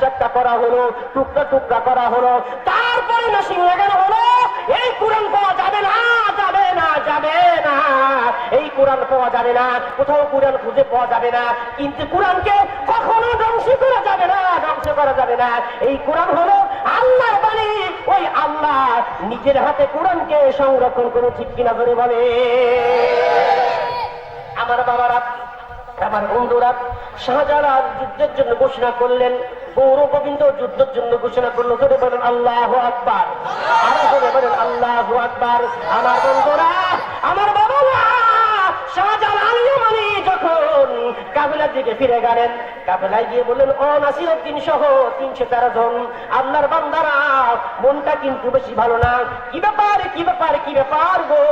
একটা করা হলো, টুকরা টুকরা করা হলো, তারপরে মেশিন লাগানো হলো, এই কোরআন পাওয়া যাবে না যাবে না যাবে না। এই কোরআন পাওয়া যাবে না, কোথাও কোরআন খুঁজে পাওয়া যাবে না, কিন্তু কোরআনকে কখনো ধ্বংস করা যাবে না, ধ্বংস করা যাবে না। এই কোরআন হলো আল্লাহর বাণী, ওই আল্লাহ নিজের হাতে কোরআনকে সংরক্ষণ করে ঠিক কিনা করে বলে। আমার বাবারা, আমার বন্ধুরা, শাহজালাল যুদ্ধের জন্য ঘোষণা করলেন গৌর গোবিন্দ যুদ্ধের জন্য ঘোষণা করল ধরে বলেন, আল্লাহ আকবার। আরও বলেন, আল্লাহ আকবার। আমার বন্ধুরা, আমার বান্দারা, মনটা কিন্তু বেশি ভালো না। কি ব্যাপার কি ব্যাপার কি ব্যাপার গো?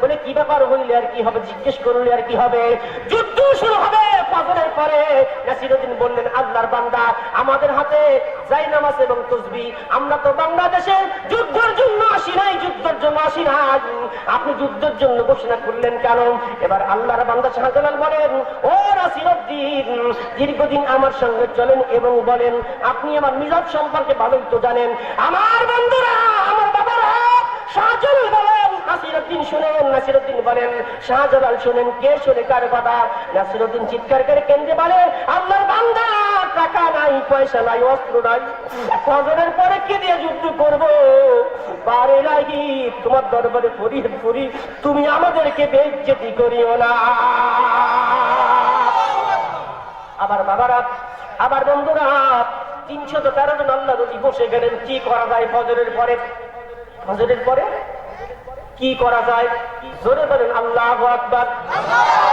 বলে, কি ব্যাপার আর কি হবে? জিজ্ঞেস করলে আর কি হবে? যুদ্ধ শুরু হবে। ফজরের পরে নাসিরুদ্দিন বললেন, আল্লাহর বান্দা, আমাদের হাতে যাই নামাজ এবং তসবি, আমরা তো বাংলাদেশে যুদ্ধের জন্য আসি নাই, যুদ্ধের জন্য আসি নাই। আপনি যুদ্ধের জন্য ঘোষণা করলেন কেন? এবার আল্লাহর বান্দা শাহজালাল বলেন, ও নাসিরুদ্দিন, দীর্ঘদিন আমার সঙ্গে চলেন এবং বলেন, আপনি আমার মিজাজ সম্পর্কে ভালোই তো জানেন। আমার বন্ধুরা, আমার বাবারা, শাহজালাল নাসিরুদ্দিন শুনেন, নাসিরুদ্দিন বলেন, শাহজালাল শুনেন, কে শুনে কার কথা? নাসিরুদ্দিন চিৎকার করে কেন্দ্রে বলে, আল্লাহর বান্দা, টাকা নাই, পয়সা নাই, অস্ত্র নাই ফজরের পরে কি দিয়ে যুদ্ধ করব? বারে লাগি তোমার দরবারে ফরিদ করি তুমি আমাদেরকে বেজ্জতি করিও না। আবার বাবারা আবার বন্ধুরা, তিনশত তেরো জন আল্লাহ যদি বসে গেলেন, কি করা যায় ফজরের পরে? ফজরের পরে কি করা যায়? জোরে বলেন, আল্লাহ আকবার।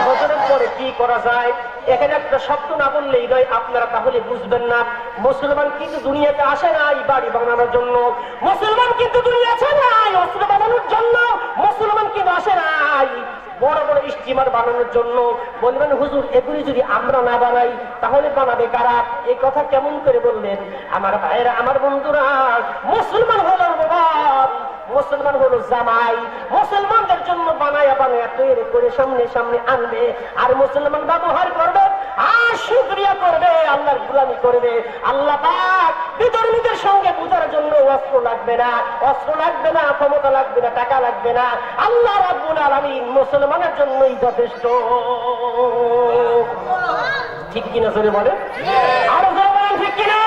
ফজরের পরে কি করা যায়? এখানে একটা শব্দ না বললেই নয় আপনারা তাহলে বুঝবেন না। মুসলমান কিন্তু দুনিয়াতে আসে নাই বাড়ি বানানোর জন্য। মুসলমান কিন্তু দুনিয়া আসে নাই অস্ত্র বানানোর জন্য। মুসলমান কিন্তু আসে নাই বড় বড় স্টিমার বানানোর জন্য। বলবেন হুজুর, এগুলি যদি আমরা না বানাই, তাহলে বানাবে কারা? এই কথা কেমন করে বললেন? আমার ভাইয়েরা, আমার বন্ধুরা, মুসলমান হলো বাবা মুসলমান হলো জামাই। মুসলমানদের জন্য বানায়া বানায়া তৈরি করে সামনে সামনে আনবে। আর মুসলমান ব্যবহার করবে আর শুক্রিয়া করবে আল্লাহর গুলামি করবে। আল্লাহ পাক বিধর্মীদের সঙ্গে পূজার জন্য অস্ত্র লাগবে না। অস্ত্র লাগবে না ক্ষমতা লাগবে না টাকা লাগবে না। আল্লাহ রাব্বুল আলামিন মুসলমানের জন্যই যথেষ্ট। ঠিক কিনা জোরে বলে আরও জোরে বলেন ঠিক কিনা?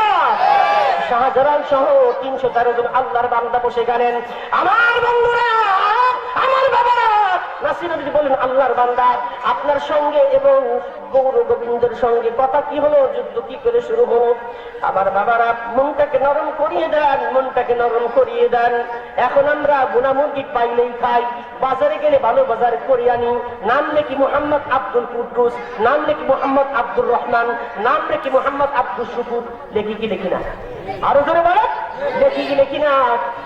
শাহজালাল সহ তিনশো তেরো জন আল্লাহর বান্দা বসে গেলেন। আমার বন্ধুরা আমার বলেন আল্লাহর বান্দা, আপনার সঙ্গে এবং গৌর গোবিন্দের সঙ্গে কথা কি হলো? যুদ্ধ কি করে শুরু হলো? বাবারা মনটাকে নরম করিয়ে দেন, মনটাকে নরম করিয়ে দেন। এখন আমরা গুনা মুরগি পাইলেই খাই, বাজারে গেলে ভালো বাজার করে আনি। নাম নাকি মোহাম্মদ আব্দুল কুদ্দুস, নাম নাকি মোহাম্মদ আব্দুল রহমান, নাম নাকি মোহাম্মদ আব্দুল শুকুর লেখি কি, লেখি না। আরও জোরে বলেন। লেখি গেলে কিনা?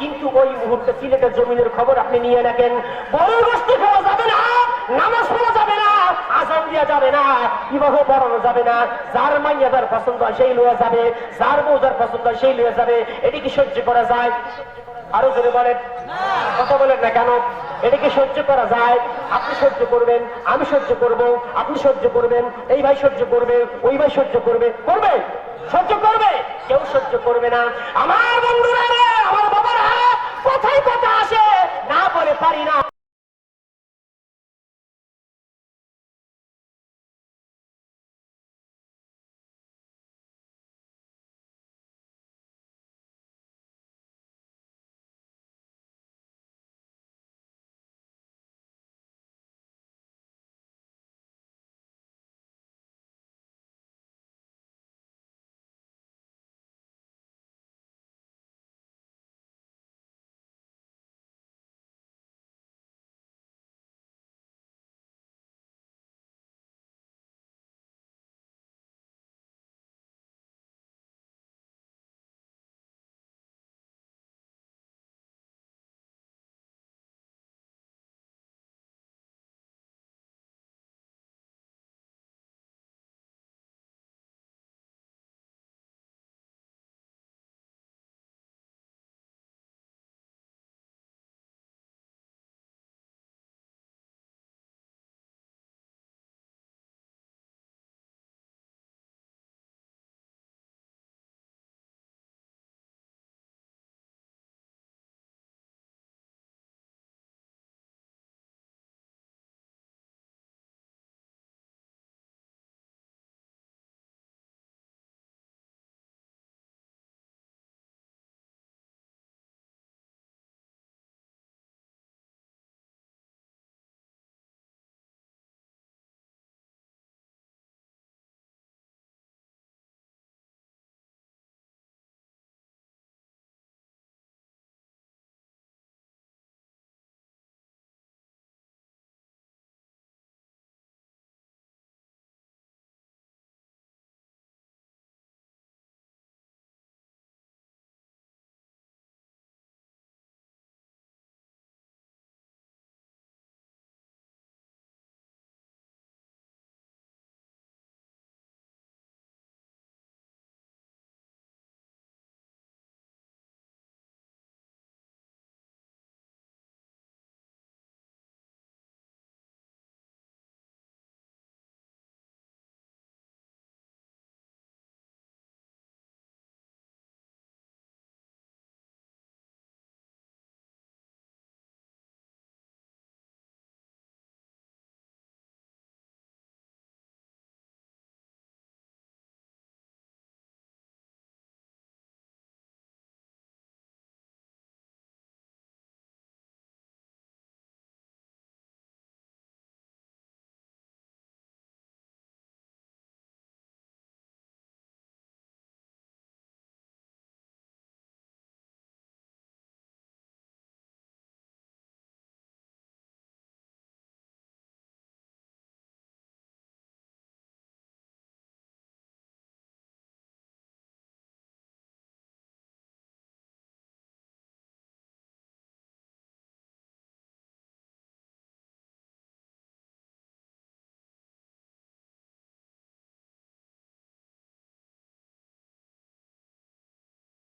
কিন্তু ওই মুহূর্তে সিলেটের জমিনের খবর আপনি নিয়ে রাখেন বড় বস্তি খাওয়া যাবে না, নামাজ পড়া যাবে না, আজান দিয়া যাবে না, বিবাহ পড়ানো যাবে না, যার মাইয়া যার পছন্দ হয় সেই লোয়া যাবে, যার বউ যার পছন্দ হয় সেই লোয়া যাবে, এটি কি সহ্য করা যায়? আরও জোরে বলেন। কথা বলেন না কেন? এটাকে সহ্য করা যায়। আপনি সহ্য করবেন, আমি সহ্য করব, আপনি সহ্য করবেন, এই ভাই সহ্য করবে, ওই ভাই সহ্য করবে। করবে? সহ্য করবে? কেউ সহ্য করবে না। আমার বন্ধুরা আমার বাবার কোথায় কথা আসে? না বলে পারি না।